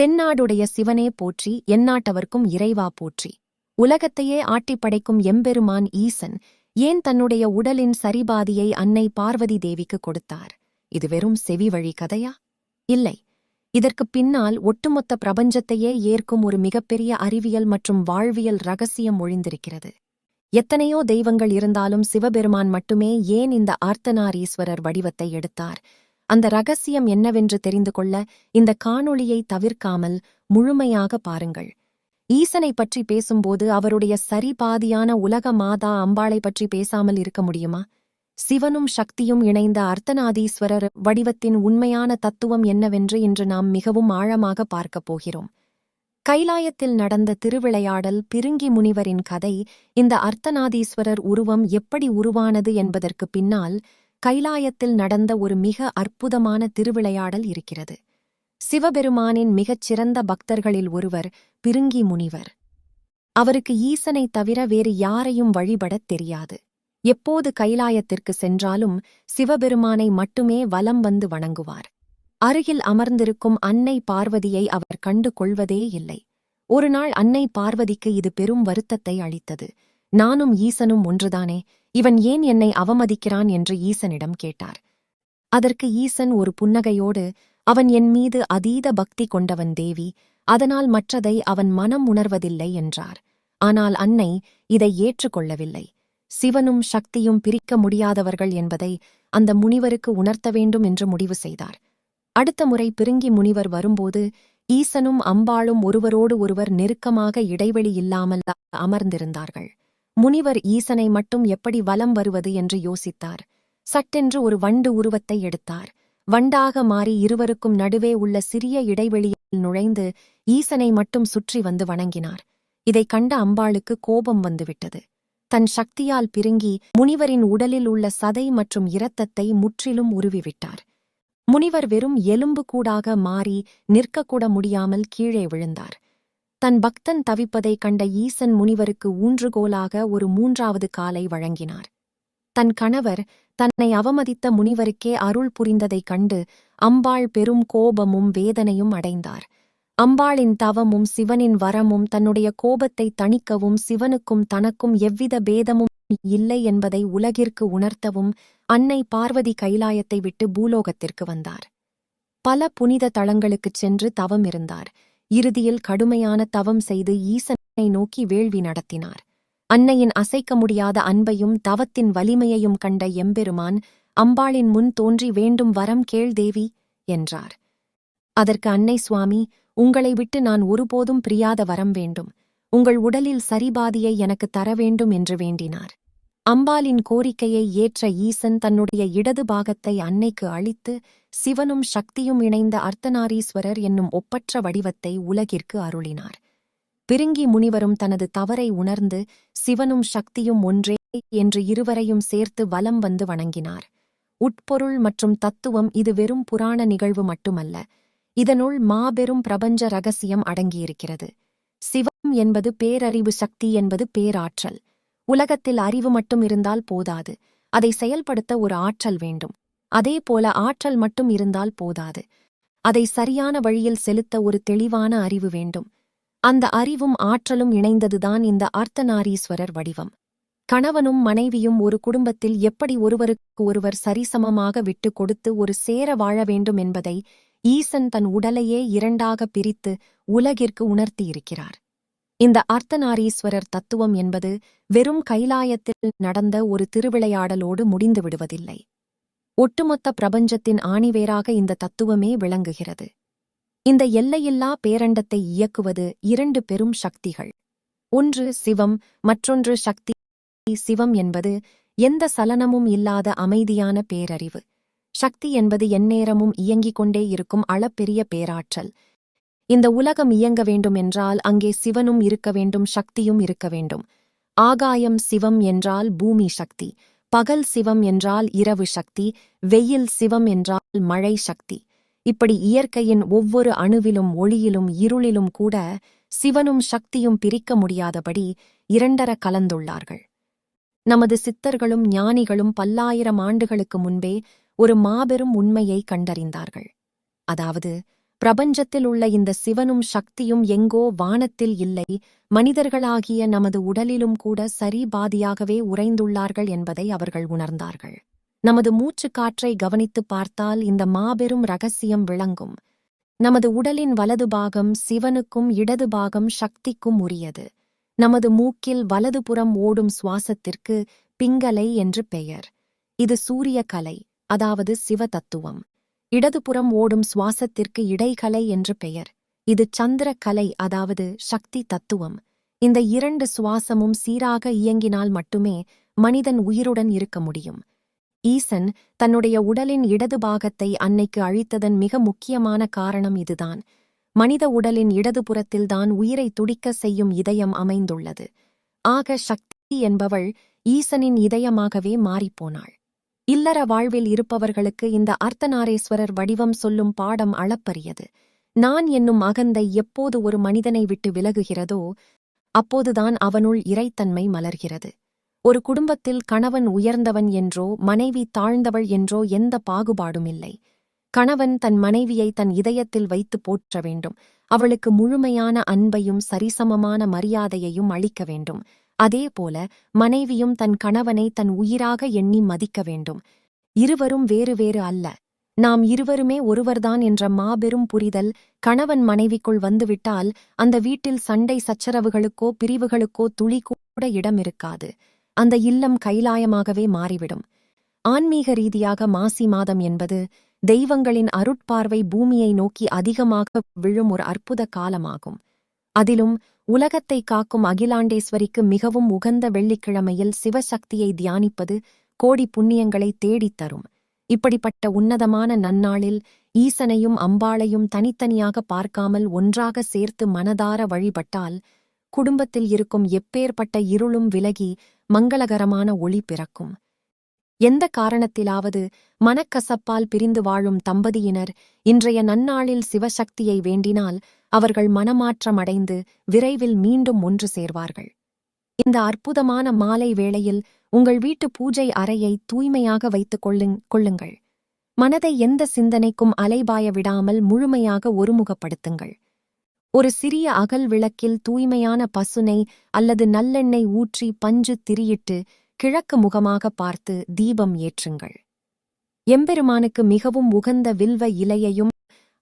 தென்னாடுடைய சிவனே போற்றி எந்நாட்டவர்க்கும் இறைவா போற்றி. உலகத்தையே ஆட்டிப் படைக்கும் எம்பெருமான் ஈசன் ஏன் தன்னுடைய உடலின் சரிபாதியை அன்னை பார்வதி தேவிக்கு கொடுத்தார்? இது வெறும் செவி வழி கதையா? இல்லை. இதற்குப் பின்னால் ஒட்டுமொத்த பிரபஞ்சத்தையே ஏற்கும் ஒரு மிகப்பெரிய அறிவியல் மற்றும் வாழ்வியல் ரகசியம் ஒழிந்திருக்கிறது. எத்தனையோ தெய்வங்கள் இருந்தாலும் சிவபெருமான் மட்டுமே ஏன் இந்த ஆர்த்தனாரீஸ்வரர் வடிவத்தை எடுத்தார்? அந்த ரகசியம் என்னவென்று தெரிந்து கொள்ள இந்த காணொளியை தவிர்க்காமல் முழுமையாக பாருங்கள். ஈசனை பற்றி பேசும்போது அவருடைய சரிபாதியான உலக மாதா அம்பாளை பற்றி பேசாமல் இருக்க முடியுமா? சிவனும் சக்தியும் இணைந்த அர்த்தநாதீஸ்வரர் வடிவத்தின் உண்மையான தத்துவம் என்னவென்று இன்று நாம் மிகவும் ஆழமாக பார்க்கப் போகிறோம். கைலாயத்தில் நடந்த திருவிளையாடல் பிருங்கி முனிவரின் கதை இந்த அர்த்தநாதீஸ்வரர் உருவம் எப்படி உருவானது என்பதற்கு பின்னால் கைலாயத்தில் நடந்த ஒரு மிக அற்புதமான திருவிளையாடல் இருக்கிறது. சிவபெருமானின் மிகச் சிறந்த பக்தர்களில் ஒருவர் பிருங்கி முனிவர். அவருக்கு ஈசனை தவிர வேறு யாரையும் வழிபடத் தெரியாது. எப்போது கைலாயத்திற்கு சென்றாலும் சிவபெருமானை மட்டுமே வலம் வந்து வணங்குவார். அருகில் அமர்ந்திருக்கும் அன்னை பார்வதியை அவர் கண்டு கொள்வதே இல்லை. ஒருநாள் அன்னை பார்வதிக்கு இது பெரும் வருத்தத்தை அளித்தது. நானும் ஈசனும் ஒன்றுதானே? இவன் ஏன் என்னை அவமதிக்கிறான் என்று ஈசனிடம் கேட்டார். அதற்கு ஈசன் ஒரு புன்னகையோடு அவன் என் மீது அதீத பக்தி கொண்டவன் தேவி அதனால் மற்றதை அவன் மனம் உணர்வதில்லை என்றார். ஆனால் அன்னை இதை ஏற்றுக்கொள்ளவில்லை. சிவனும் சக்தியும் பிரிக்க முடியாதவர்கள் என்பதை அந்த முனிவருக்கு உணர்த்த வேண்டும் என்று முடிவு செய்தார். அடுத்த முறை பிருங்கி முனிவர் வரும்போது ஈசனும் அம்பாளும் ஒருவரோடு ஒருவர் நெருக்கமாக இடைவெளி இல்லாமல் அமர்ந்திருந்தார்கள். முனிவர் ஈசனை மட்டும் எப்படி வலம் வருவது என்று யோசித்தார். சட்டென்று ஒரு வண்டு உருவத்தை எடுத்தார். வண்டாக மாறி இருவருக்கும் நடுவே உள்ள சிறிய இடைவெளியில் நுழைந்து ஈசனை மட்டும் சுற்றி வந்து வணங்கினார். இதைக் கண்ட அம்பாளுக்கு கோபம் வந்துவிட்டது. தன் சக்தியால் பிருங்கி முனிவரின் உடலில் உள்ள சதை மற்றும் இரத்தத்தை முற்றிலும் உருவிவிட்டார். முனிவர் வெறும் எலும்பு கூடாக மாறி நிற்கக்கூட முடியாமல் கீழே விழுந்தார். தன் பக்தன் தவிப்பதைக் கண்ட ஈசன் முனிவருக்கு ஊன்றுகோலாக ஒரு மூன்றாவது காலை வழங்கினார். தன் கணவர் தன்னை அவமதித்த முனிவருக்கே அருள் புரிந்ததைக் கண்டு அம்பாள் பெரும் கோபமும் வேதனையும் அடைந்தார். அம்பாளின் தவமும் சிவனின் வரமும் தன்னுடைய கோபத்தை தணிக்கவும் சிவனுக்கும் தனக்கும் எவ்வித பேதமும் இல்லை என்பதை உலகிற்கு உணர்த்தவும் அன்னை பார்வதி கைலாயத்தை விட்டு பூலோகத்திற்கு வந்தார். பல புனித தளங்களுக்குச் சென்று தவம் இருந்தார் இறுதியில் கடுமையான தவம் செய்து ஈசனை நோக்கி வேள்வி நடத்தினார். அன்னையின் அசைக்க முடியாத அன்பையும் தவத்தின் வலிமையையும் கண்ட எம்பெருமான் அம்பாளின் முன் தோன்றி வேண்டும் வரம் கேள் தேவி என்றார். அதற்கு அன்னை சுவாமி உங்களை விட்டு நான் ஒருபோதும் பிரியாத வரம் வேண்டும். உங்கள் உடலில் சரிபாதியை எனக்கு தர வேண்டும் என்று வேண்டினார். அம்பாளின் கோரிக்கையை ஏற்ற ஈசன் தன்னுடைய இடது பாகத்தை அன்னைக்கு அளித்து சிவனும் சக்தியும் இணைந்த அர்த்தநாரீஸ்வரர் என்னும் ஒப்பற்ற வடிவத்தை உலகிற்கு அருளினார். பிருங்கி முனிவரும் தனது தவறை உணர்ந்து சிவனும் சக்தியும் ஒன்றே என்று இருவரையும் சேர்த்து வலம் வந்து வணங்கினார். உட்பொருள் மற்றும் தத்துவம் இது வெறும் புராண நிகழ்வு மட்டுமல்ல இதனுள் மாபெரும் பிரபஞ்ச ரகசியம் அடங்கியிருக்கிறது. சிவம் என்பது பேரறிவு சக்தி என்பது பேராற்றல். உலகத்தில் அறிவு மட்டும் இருந்தால் போதாது. அதை செயல்படுத்த ஒரு ஆற்றல் வேண்டும். அதேபோல ஆற்றல் மட்டும் இருந்தால் போதாது. அதை சரியான வழியில் செலுத்த ஒரு தெளிவான அறிவு வேண்டும். அந்த அறிவும் ஆற்றலும் இணைந்ததுதான் இந்த அர்த்தநாரீஸ்வரர் வடிவம். கணவனும் மனைவியும் ஒரு குடும்பத்தில் எப்படி ஒருவருக்கு ஒருவர் சரிசமமாக விட்டுக் கொடுத்து ஒரு சேர வாழ வேண்டும் என்பதை ஈசன் தன் உடலையே இரண்டாக பிரித்து உலகிற்கு உணர்த்தியிருக்கிறார். இந்த அர்த்தநாரீஸ்வரர் தத்துவம் என்பது வெறும் கைலாயத்தில் நடந்த ஒரு திருவிளையாடலோடு முடிந்து விடுவதில்லை. ஒட்டுமொத்த பிரபஞ்சத்தின் ஆணிவேராக இந்த தத்துவமே விளங்குகிறது. இந்த எல்லையில்லா பேரண்டத்தை இயக்குவது இரண்டு பெரும் சக்திகள். ஒன்று சிவம் மற்றொன்று சக்தி. சிவம் என்பது எந்த சலனமும் இல்லாத அமைதியான பேரறிவு. சக்தி என்பது எந்நேரமும் இயங்கிக் கொண்டே இருக்கும் அளப்பெரிய பேராற்றல். இந்த உலகம் இயங்க வேண்டும் என்றால் அங்கே சிவனும் இருக்க வேண்டும் சக்தியும் இருக்க வேண்டும். ஆகாயம் சிவம் என்றால் பூமி சக்தி பகல் சிவம் என்றால் இரவு சக்தி வெயில் சிவம் என்றால் மழை சக்தி. இப்படி இயற்கையின் ஒவ்வொரு அணுவிலும் ஒளியிலும் இருளிலும் கூட சிவனும் சக்தியும் பிரிக்க முடியாதபடி இரண்டர கலந்துள்ளார்கள். நமது சித்தர்களும் ஞானிகளும் பல்லாயிரம் ஆண்டுகளுக்கு முன்பே ஒரு மாபெரும் உண்மையை கண்டறிந்தார்கள். அதாவது பிரபஞ்சத்தில் உள்ள இந்த சிவனும் சக்தியும் எங்கோ வானத்தில் இல்லை. மனிதர்களாகிய நமது உடலிலும் கூட சரிபாதியாகவே உறைந்துள்ளார்கள் என்பதை அவர்கள் உணர்ந்தார்கள். நமது மூச்சுக் காற்றை கவனித்துப் பார்த்தால் இந்த மாபெரும் ரகசியம் விளங்கும். நமது உடலின் வலது பாகம் சிவனுக்கும் இடது பாகம் சக்திக்கும் உரியது. நமது மூக்கில் வலதுபுறம் ஓடும் சுவாசத்திற்கு பிங்கலை என்று பெயர். இது சூரிய கலை அதாவது சிவ தத்துவம் இடதுபுறம் ஓடும் சுவாசத்திற்கு இடைகலை என்று பெயர். இது சந்திர கலை அதாவது சக்தி தத்துவம். இந்த இரண்டு சுவாசமும் சீராக இயங்கினால் மட்டுமே மனிதன் உயிருடன் இருக்க முடியும். ஈசன் தன்னுடைய உடலின் இடது பாகத்தை அன்னைக்கு அழித்ததன் மிக முக்கியமான காரணம் இதுதான். மனித உடலின் இடதுபுறத்தில்தான் உயிரை துடிக்க செய்யும் இதயம் அமைந்துள்ளது. ஆக சக்தி என்பவள் ஈசனின் இதயமாகவே மாறிப்போனாள். இல்லற வாழ்வில் இருப்பவர்களுக்கு இந்த அர்த்தநாரேஸ்வரர் வடிவம் சொல்லும் பாடம் அளப்பரியது. நான் என்னும் அகந்தை எப்போது ஒரு மனிதனை விட்டு விலகுகிறதோ அப்போதுதான் அவனுள் இறைத்தன்மை மலர்கிறது. ஒரு குடும்பத்தில் கணவன் உயர்ந்தவன் என்றோ மனைவி தாழ்ந்தவள் என்றோ எந்த பாகுபாடும் இல்லை. கணவன் தன் மனைவியை தன் இதயத்தில் வைத்து போற்ற வேண்டும். அவளுக்கு முழுமையான அன்பையும் சரிசமமான மரியாதையையும் அளிக்க வேண்டும். அதேபோல மனைவியும் தன் கணவனை தன் உயிராக எண்ணி மதிக்க வேண்டும். இருவரும் வேறு வேறு அல்ல. நாம் இருவருமே ஒருவர்தான் என்ற மாபெரும் புரிதல் கணவன் மனைவிக்குள் வந்துவிட்டால் அந்த வீட்டில் சண்டை சச்சரவுகளுக்கோ பிரிவுகளுக்கோ துளி கூட இடம் இருக்காது அந்த இல்லம் கைலாயமாகவே மாறிவிடும். ஆன்மீக ரீதியாக மாசி மாதம் என்பது தெய்வங்களின் அருட்பார்வை பூமியை நோக்கி அதிகமாக விழும் ஒரு அற்புத காலமாகும். அதிலும் உலகத்தை காக்கும் அகிலாண்டேஸ்வரிக்கு மிகவும் உகந்த வெள்ளிக்கிழமையில் சிவசக்தியை தியானிப்பது கோடி புண்ணியங்களை தேடித் தரும். இப்படிப்பட்ட உன்னதமான நன்னாளில் ஈசனையும் அம்பாளையும் தனித்தனியாக பார்க்காமல் ஒன்றாக சேர்த்து மனதார வழிபட்டால் குடும்பத்தில் இருக்கும் எப்பேற்பட்ட இருளும் விலகி மங்களகரமான ஒளி பிறக்கும். எந்த காரணத்திலாவது மனக்கசப்பால் பிரிந்து வாழும் தம்பதியினர் இன்றைய நன்னாளில் சிவசக்தியை வேண்டினால் அவர்கள் மனமாற்றமடைந்து விரைவில் மீண்டும் ஒன்று சேர்வார்கள். இந்த அற்புதமான மாலை வேளையில் உங்கள் வீட்டு பூஜை அறையை தூய்மையாக வைத்துக் கொள்ளுங் கொள்ளுங்கள். மனதை எந்த சிந்தனைக்கும் அலைபாய விடாமல் முழுமையாக ஒருமுகப்படுத்துங்கள். ஒரு சிறிய அகல் விளக்கில் தூய்மையான பசுனை அல்லது நல்லெண்ணெய் ஊற்றி பஞ்சு திரியிட்டு கிழக்கு முகமாக பார்த்து தீபம் ஏற்றுங்கள். எம்பெருமானுக்கு மிகவும் உகந்த வில்வ இலையையும்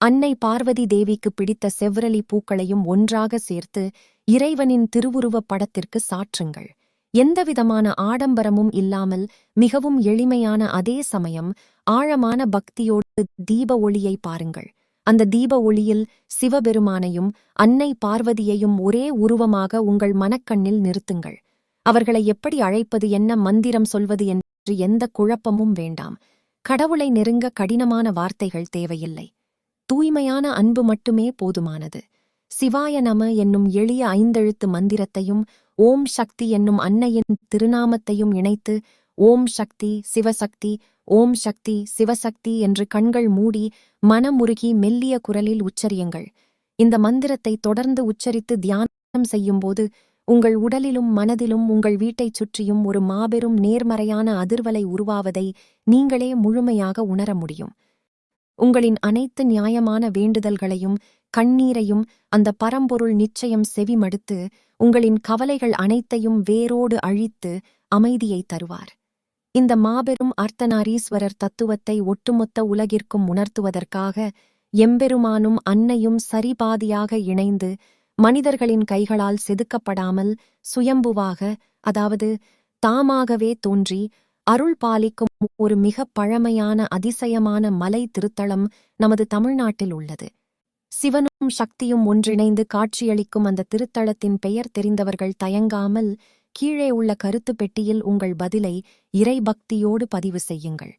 அன்னை பார்வதி தேவிக்கு பிடித்த செவ்வரளி பூக்களையும் ஒன்றாக சேர்த்து இறைவனின் திருவுருவப் படத்திற்கு சாற்றுங்கள். எந்தவிதமான ஆடம்பரமும் இல்லாமல் மிகவும் எளிமையான அதே சமயம் ஆழமான பக்தியோடு தீப ஒளியை பாருங்கள். அந்த தீப ஒளியில் சிவபெருமானையும் அன்னை பார்வதியையும் ஒரே உருவமாக உங்கள் மனக்கண்ணில் நிறுத்துங்கள். அவர்களை எப்படி அழைப்பது என்ன மந்திரம் சொல்வது என்று எந்த குழப்பமும் வேண்டாம். கடவுளை நெருங்க கடினமான வார்த்தைகள் தேவையில்லை. தூய்மையான அன்பு மட்டுமே போதுமானது. சிவாய நம என்னும் எளிய ஐந்தெழுத்து மந்திரத்தையும் ஓம் சக்தி என்னும் அன்னையின் திருநாமத்தையும் இணைத்து ஓம் சக்தி சிவசக்தி ஓம் சக்தி சிவசக்தி என்று கண்கள் மூடி மனமுருகி மெல்லிய குரலில் உச்சரியுங்கள். இந்த மந்திரத்தை தொடர்ந்து உச்சரித்து தியானம் செய்யும்போது உங்கள் உடலிலும் மனதிலும் உங்கள் வீட்டைச் சுற்றியும் ஒரு மாபெரும் நேர்மறையான அதிர்வலை உருவாவதை நீங்களே முழுமையாக உணர முடியும். உங்களின் அனைத்து நியாயமான வேண்டுதல்களையும் கண்ணீரையும் அந்த பரம்பொருள் நிச்சயம் செவிமடுத்து உங்களின் கவலைகள் அனைத்தையும் வேரோடு அழித்து அமைதியை தருவார். இந்த மாபெரும் அர்த்தநாரீஸ்வரர் தத்துவத்தை ஒட்டுமொத்த உலகிற்கும் உணர்த்துவதற்காக எம்பெருமானும் அன்னையும் சரிபாதியாக இணைந்து மனிதர்களின் கைகளால் செதுக்கப்படாமல் சுயம்புவாக அதாவது தாமாகவே தோன்றி அருள் பாலிக்கும் ஒரு மிக பழமையான அதிசயமான மலை திருத்தலம் நமது தமிழ்நாட்டில் உள்ளது. சிவனும் சக்தியும் ஒன்றிணைந்து காட்சியளிக்கும் அந்த திருத்தலத்தின் பெயர் தெரிந்தவர்கள் தயங்காமல் கீழே உள்ள கருத்து பெட்டியில் உங்கள் பதிலை இறைபக்தியோடு பதிவு செய்யுங்கள்.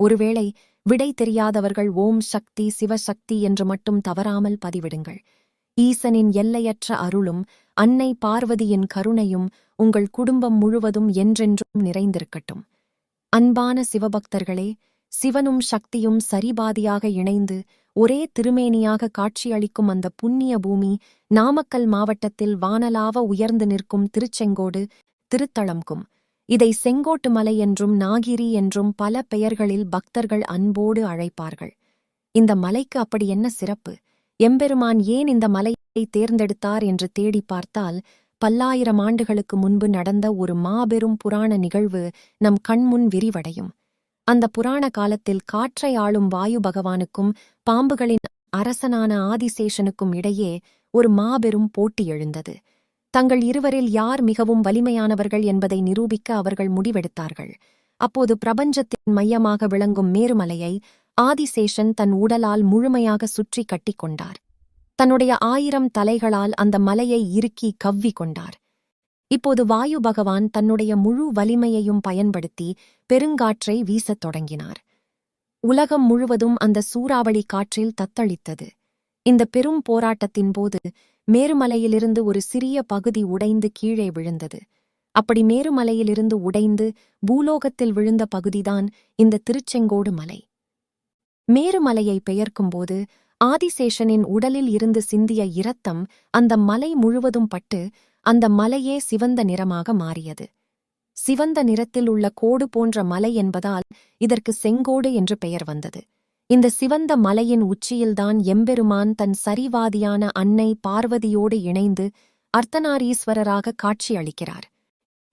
ஒருவேளை விடை தெரியாதவர்கள் ஓம் சக்தி சிவசக்தி என்று மட்டும் தவறாமல் பதிவிடுங்கள். ஈசனின் எல்லையற்ற அருளும் அன்னை பார்வதியின் கருணையும் உங்கள் குடும்பம் முழுவதும் என்றென்றும் நிறைந்திருக்கட்டும். அன்பான சிவபக்தர்களே சிவனும் சக்தியும் சரிபாதியாக இணைந்து ஒரே திருமேனியாக காட்சியளிக்கும் அந்த புண்ணிய பூமி நாமக்கல் மாவட்டத்தில் வானலாவ உயர்ந்து நிற்கும் திருச்செங்கோடு திருத்தளம்கும் இதை செங்கோட்டு மலை என்றும் நாகிரி என்றும் பல பெயர்களில் பக்தர்கள் அன்போடு அழைப்பார்கள். இந்த மலைக்கு அப்படி என்ன சிறப்பு? எம்பெருமான் ஏன் இந்த மலையை தேர்ந்தெடுத்தார் என்று தேடி பார்த்தால் பல்லாயிரம் ஆண்டுகளுக்கு முன்பு நடந்த ஒரு மாபெரும் புராண நிகழ்வு நம் கண்முன் விரிவடையும். அந்த புராண காலத்தில் காற்றை ஆளும் வாயு பகவானுக்கும் பாம்புகளின் அரசனான ஆதிசேஷனுக்கும் இடையே ஒரு மாபெரும் போட்டி எழுந்தது. தங்கள் இருவரில் யார் மிகவும் வலிமையானவர்கள் என்பதை நிரூபிக்க அவர்கள் முடிவெடுத்தார்கள். அப்போது பிரபஞ்சத்தின் மையமாக விளங்கும் மேருமலையை ஆதிசேஷன் தன் உடலால் முழுமையாக சுற்றி கட்டிக்கொண்டார் தன்னுடைய ஆயிரம் தலைகளால் அந்த மலையை இறுக்கி கவ்வி கொண்டார். இப்போது வாயு பகவான் தன்னுடைய முழு வலிமையையும் பயன்படுத்தி பெருங்காற்றை வீசத் தொடங்கினார். உலகம் முழுவதும் அந்த சூறாவளி காற்றில் தத்தளித்தது. இந்த பெரும் போராட்டத்தின் போது மேருமலையிலிருந்து ஒரு சிறிய பகுதி உடைந்து கீழே விழுந்தது. அப்படி மேருமலையிலிருந்து உடைந்து பூலோகத்தில் விழுந்த பகுதிதான் இந்த திருச்செங்கோடு மலை. மேருமலையை பெயர்க்கும்போது ஆதிசேஷனின் உடலில் இருந்து சிந்திய இரத்தம் அந்த மலை முழுவதும் பட்டு அந்த மலையே சிவந்த நிறமாக மாறியது. சிவந்த நிறத்தில் உள்ள கோடு போன்ற மலை என்பதால் இதற்கு செங்கோடு என்று பெயர் வந்தது. இந்த சிவந்த மலையின் உச்சியில்தான் எம்பெருமான் தன் சரிவாதியான அன்னை பார்வதியோடு இணைந்து அர்த்தநாரீஸ்வரராக காட்சியளிக்கிறார்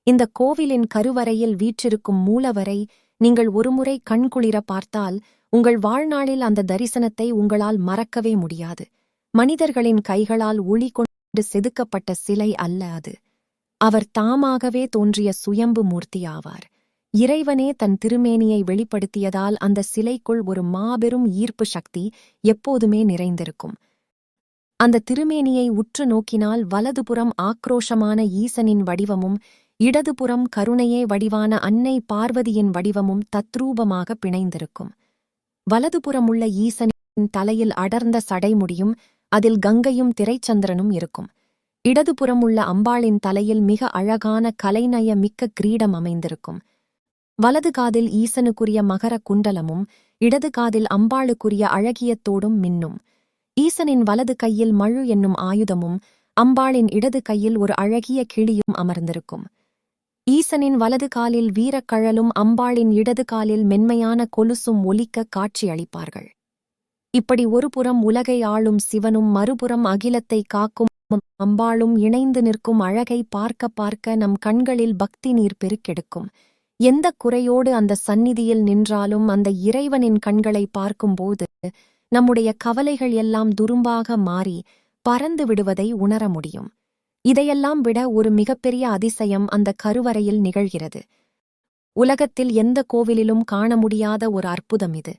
இந்த கோவிலின் கருவறையில் வீற்றிருக்கும் மூலவரை நீங்கள் ஒருமுறை கண்குளிர பார்த்தால் உங்கள் வாழ்நாளில் அந்த தரிசனத்தை உங்களால் மறக்கவே முடியாது. மனிதர்களின் கைகளால் ஒளி கொண்டு செதுக்கப்பட்ட சிலை அல்ல அது. அவர் தாமாகவே தோன்றிய சுயம்பு மூர்த்தியாவார். இறைவனே தன் திருமேனியை வெளிப்படுத்தியதால் அந்த சிலைக்குள் ஒரு மாபெரும் ஈர்ப்பு சக்தி எப்போதுமே நிறைந்திருக்கும். அந்த திருமேனியை உற்று நோக்கினால் வலதுபுறம் ஆக்ரோஷமான ஈசனின் வடிவமும் இடதுபுறம் கருணையே வடிவான அன்னை பார்வதியின் வடிவமும் தத்ரூபமாக பிணைந்திருக்கும். வலதுபுறமுள்ள ஈசனின் தலையில் அடர்ந்த சடைமுடியும் அதில் கங்கையும் திரைச்சந்திரனும் இருக்கும். இடதுபுறம் உள்ள அம்பாளின் தலையில் மிக அழகான கலைநய மிக்க கிரீடம் அமைந்திருக்கும். வலது காதில் ஈசனுக்குரிய மகர குண்டலமும் இடது காதில் அம்பாளுக்குரிய அழகியத்தோடும் மின்னும். ஈசனின் வலது கையில் மழு என்னும் ஆயுதமும் அம்பாளின் இடது கையில் ஒரு அழகிய கிளியும் அமர்ந்திருக்கும். ஈசனின் வலது காலில் வீரக்கழலும் அம்பாளின் இடது காலில் மென்மையான கொலுசும் ஒலிக்க காட்சியளிப்பார்கள் இப்படி ஒருபுறம் உலகை ஆளும் சிவனும் மறுபுறம் அகிலத்தை காக்கும் அம்பாளும் இணைந்து நிற்கும் அழகை பார்க்க பார்க்க நம் கண்களில் பக்தி நீர் பெருக்கெடுக்கும். எந்த குறையோடு அந்த சந்நிதியில் நின்றாலும் அந்த இறைவனின் கண்களை பார்க்கும்போது நம்முடைய கவலைகள் எல்லாம் துரும்பாக மாறி பறந்து விடுவதை உணர முடியும். இதையெல்லாம் விட ஒரு மிகப்பெரிய அதிசயம் அந்த கருவறையில் நிகழ்கிறது. உலகத்தில் எந்த கோவிலிலும் காண முடியாத ஒரு அற்புதம் இது.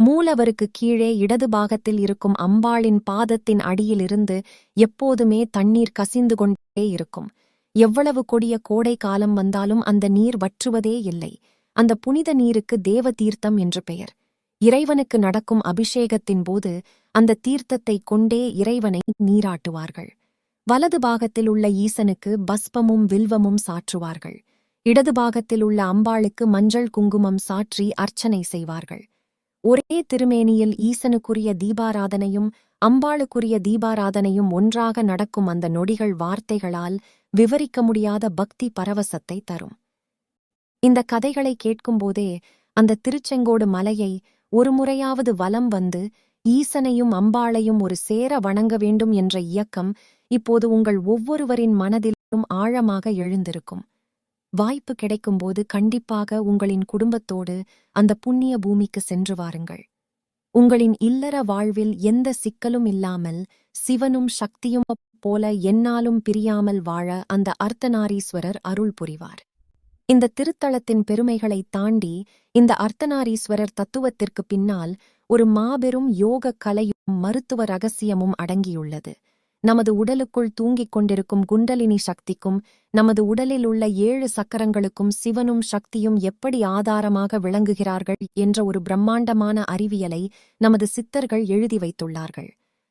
மூலவருக்கு கீழே இடது பாகத்தில் இருக்கும் அம்பாளின் பாதத்தின் அடியிலிருந்து எப்போதுமே தண்ணீர் கசிந்து கொண்டே இருக்கும். எவ்வளவு கொடிய கோடை காலம் வந்தாலும் அந்த நீர் வற்றுவதே இல்லை. அந்த புனித நீருக்கு தேவ தீர்த்தம் என்று பெயர். இறைவனுக்கு நடக்கும் அபிஷேகத்தின் போது அந்த தீர்த்தத்தை கொண்டே இறைவனை நீராட்டுவார்கள். வலது பாகத்தில் உள்ள ஈசனுக்கு பஸ்பமும் வில்வமும் சாற்றுவார்கள். இடது பாகத்தில் உள்ள அம்பாளுக்கு மஞ்சள் குங்குமம் சாற்றி அர்ச்சனை செய்வார்கள். ஒரே திருமேனியில் ஈசனுக்குரிய தீபாராதனையும் அம்பாளுக்குரிய தீபாராதனையும் ஒன்றாக நடக்கும் அந்த நொடிகள் வார்த்தைகளால் விவரிக்க முடியாத பக்தி பரவசத்தை தரும். இந்த கதைகளை கேட்கும்போதே அந்த திருச்செங்கோடு மலையை ஒரு முறையாவது வலம் வந்து ஈசனையும் அம்பாளையும் ஒரு சேர வணங்க வேண்டும் என்ற இயக்கம் இப்போது உங்கள் ஒவ்வொருவரின் மனதிலும் ஆழமாக எழுந்திருக்கும். வாய்ப்பு கிடைக்கும்போது கண்டிப்பாக உங்களின் குடும்பத்தோடு அந்த புண்ணிய பூமிக்கு சென்று வாருங்கள். உங்களின் இல்லற வாழ்வில் எந்த சிக்கலும் இல்லாமல் சிவனும் சக்தியும் போல என்னாலும் பிரியாமல் வாழ அந்த அர்த்தநாரீஸ்வரர் அருள் புரிவார். இந்த திருத்தலத்தின் பெருமைகளை தாண்டி இந்த அர்த்தநாரீஸ்வரர் தத்துவத்திற்கு பின்னால் ஒரு மாபெரும் யோக கலையும் மருத்துவ ரகசியமும் அடங்கியுள்ளது. நமது உடலுக்குள் தூங்கிக் கொண்டிருக்கும் குண்டலினி சக்திக்கும் நமது உடலில் உள்ள ஏழு சக்கரங்களுக்கும் சிவனும் சக்தியும் எப்படி ஆதாரமாக விளங்குகிறார்கள் என்ற ஒரு பிரம்மாண்டமான அறிவியலை நமது சித்தர்கள் எழுதி வைத்துள்ளார்கள்.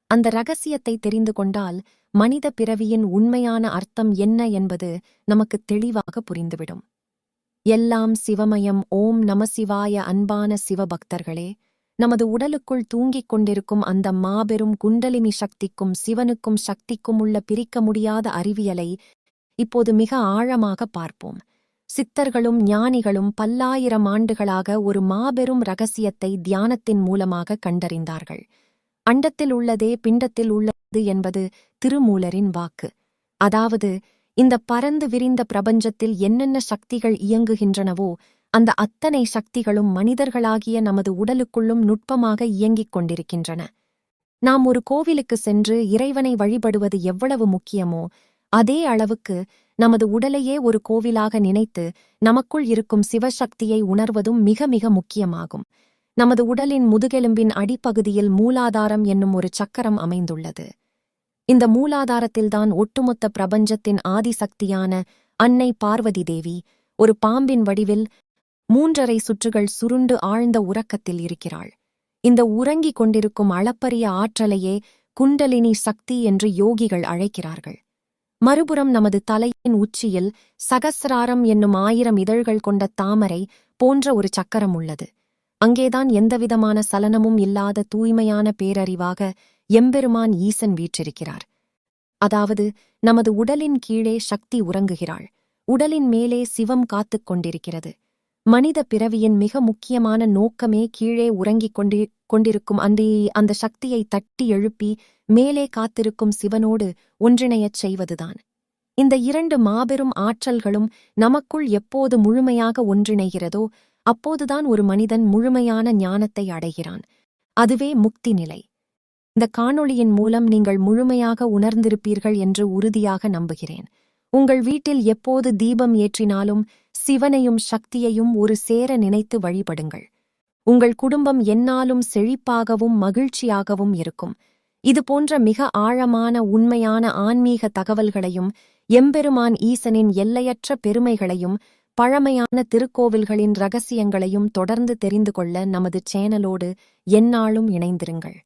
அந்த ரகசியத்தை தெரிந்து கொண்டால் மனித பிறவியின் உண்மையான அர்த்தம் என்ன என்பது நமக்கு தெளிவாக புரிந்துவிடும். எல்லாம் சிவமயம் ஓம் நமசிவாய அன்பான சிவபக்தர்களே நமது உடலுக்குள் தூங்கிக் கொண்டிருக்கும் அந்த மாபெரும் குண்டலினி சக்திக்கும் சிவனுக்கும் சக்திக்கும் உள்ள பிரிக்க முடியாத அறிவியலை இப்போது மிக ஆழமாக பார்ப்போம். சித்தர்களும் ஞானிகளும் பல்லாயிரம் ஆண்டுகளாக ஒரு மாபெரும் ரகசியத்தை தியானத்தின் மூலமாக கண்டறிந்தார்கள். அண்டத்தில் உள்ளதே பிண்டத்தில் உள்ளது என்பது திருமூலரின் வாக்கு. அதாவது இந்த பரந்து விரிந்த பிரபஞ்சத்தில் என்னென்ன சக்திகள் இயங்குகின்றனவோ அந்த அத்தனை சக்திகளும் மனிதர்களாகிய நமது உடலுக்குள்ளும் நுட்பமாக இயங்கிக் கொண்டிருக்கின்றன. நாம் ஒரு கோவிலுக்கு சென்று இறைவனை வழிபடுவது எவ்வளவு முக்கியமோ அதே அளவுக்கு நமது உடலையே ஒரு கோவிலாக நினைத்து நமக்குள் இருக்கும் சிவசக்தியை உணர்வதும் மிக மிக முக்கியமாகும். நமது உடலின் முதுகெலும்பின் அடிப்பகுதியில் மூலாதாரம் என்னும் ஒரு சக்கரம் அமைந்துள்ளது. இந்த மூலாதாரத்தில்தான் ஒட்டுமொத்த பிரபஞ்சத்தின் ஆதிசக்தியான அன்னை பார்வதி தேவி ஒரு பாம்பின் வடிவில் மூன்றரை சுற்றுகள் சுருண்டு ஆழ்ந்த உறக்கத்தில் இருக்கிறாள். இந்த உறங்கிக் கொண்டிருக்கும் அளப்பரிய ஆற்றலையே குண்டலினி சக்தி என்று யோகிகள் அழைக்கிறார்கள். மறுபுறம் நமது தலையின் உச்சியில் சகசிராரம் என்னும் ஆயிரம் இதழ்கள் கொண்ட தாமரை போன்ற ஒரு சக்கரம் உள்ளது. அங்கேதான் எந்தவிதமான சலனமும் இல்லாத தூய்மையான பேரறிவாக எம்பெருமான் ஈசன் வீற்றிருக்கிறார். அதாவது நமது உடலின் கீழே சக்தி உறங்குகிறாள். உடலின் மேலே சிவம் காத்துக் கொண்டிருக்கிறது. மனித பிறவியின் மிக முக்கியமான நோக்கமே கீழே உறங்கிக் கொண்டு கொண்டிருக்கும் அந்த அந்த சக்தியை தட்டி எழுப்பி மேலே காத்திருக்கும் சிவனோடு ஒன்றிணையச் செய்வதுதான். இந்த இரண்டு மாபெரும் ஆற்றல்களும் நமக்குள் எப்போது முழுமையாக ஒன்றிணைகிறதோ அப்போதுதான் ஒரு மனிதன் முழுமையான ஞானத்தை அடைகிறான். அதுவே முக்தி நிலை. இந்த காணொளியின் மூலம் நீங்கள் முழுமையாக உணர்ந்திருப்பீர்கள் என்று உறுதியாக நம்புகிறேன். உங்கள் வீட்டில் எப்போது தீபம் ஏற்றினாலும் சிவனையும் சக்தியையும் ஒரு சேர நினைத்து வழிபடுங்கள். உங்கள் குடும்பம் என்னாலும் செழிப்பாகவும் மகிழ்ச்சியாகவும் இருக்கும். இது போன்ற மிக ஆழமான உண்மையான ஆன்மீக தகவல்களையும் எம்பெருமான் ஈசனின் எல்லையற்ற பெருமைகளையும் பழமையான திருக்கோவில்களின் ரகசியங்களையும் தொடர்ந்து தெரிந்து கொள்ள நமது சேனலோடு எந்நாளும் இணைந்திருங்கள்.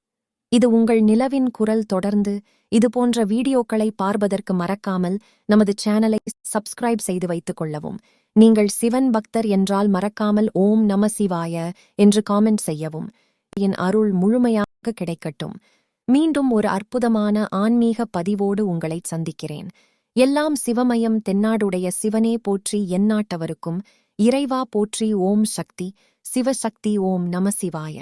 இது உங்கள் நிலவின் குரல் தொடர்ந்து இது போன்ற வீடியோக்களை பார்ப்பதற்கு மறக்காமல் நமது சேனலை சப்ஸ்கிரைப் செய்து வைத்துக் கொள்ளவும். நீங்கள் சிவன் பக்தர் என்றால் மறக்காமல் ஓம் நம சிவாய என்று காமெண்ட் செய்யவும். என் அருள் முழுமையாக கிடைக்கட்டும். மீண்டும் ஒரு அற்புதமான ஆன்மீக பதிவோடு உங்களை சந்திக்கிறேன். எல்லாம் சிவமயம் தென்னாடுடைய சிவனே போற்றி எந்நாட்டவருக்கும் இறைவா போற்றி ஓம் சக்தி. சிவசக்தி ஓம் நம சிவாய.